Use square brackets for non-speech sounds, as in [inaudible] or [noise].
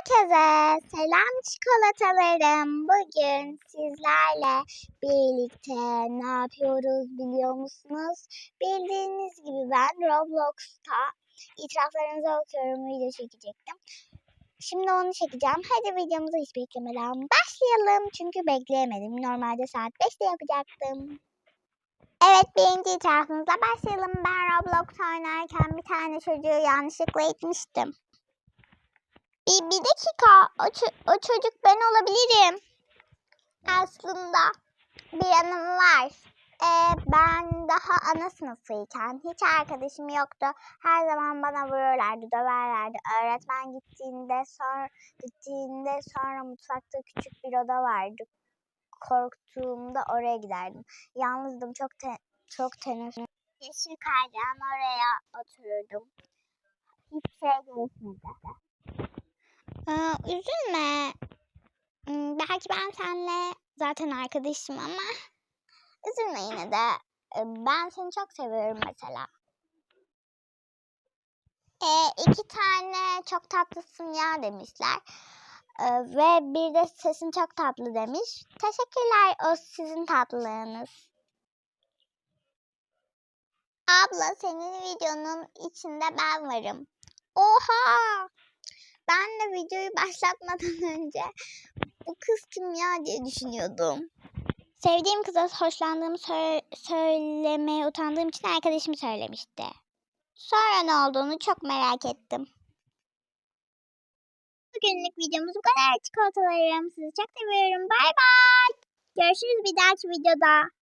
Herkese selam çikolatalarım. Bugün sizlerle birlikte ne yapıyoruz biliyor musunuz? Bildiğiniz gibi ben Roblox'ta itiraflarınızı okuyorum video çekecektim. Şimdi onu çekeceğim. Hadi videomuzu hiç beklemeden başlayalım. Çünkü bekleyemedim. Normalde saat 5'te yapacaktım. Evet birinci itirafımızla başlayalım. Ben Roblox oynarken bir tane çocuğu yanlışlıkla itmiştim. Bir, bir dakika. O, o çocuk ben olabilirim. Aslında bir anım var. Ee, ben daha ana sınıfıyken hiç arkadaşım yoktu. Her zaman bana vururlardı, döverlerdi. Öğretmen gittiğinde sonra gittiğinde sonra mutfakta küçük bir oda vardı. Korktuğumda oraya giderdim. Yalnızdım çok te çok teneffüs. Yeşil kaydıran oraya otururdum. Hiçbir şey değişmedi. Aa, üzülme. Belki ben seninle zaten arkadaşım ama [laughs] üzülme yine de. Ben seni çok seviyorum mesela. Ee, iki tane çok tatlısın ya demişler. Ee, ve bir de sesin çok tatlı demiş. Teşekkürler o sizin tatlılığınız. Abla senin videonun içinde ben varım. Oha! Videoyu başlatmadan [laughs] önce bu kız kim ya diye düşünüyordum. Sevdiğim kıza hoşlandığımı sö- söylemeye utandığım için arkadaşım söylemişti. Sonra ne olduğunu çok merak ettim. Bugünlük videomuz bu kadar. Çikolatalarım sizi çok seviyorum. Bay bay. Görüşürüz bir dahaki videoda.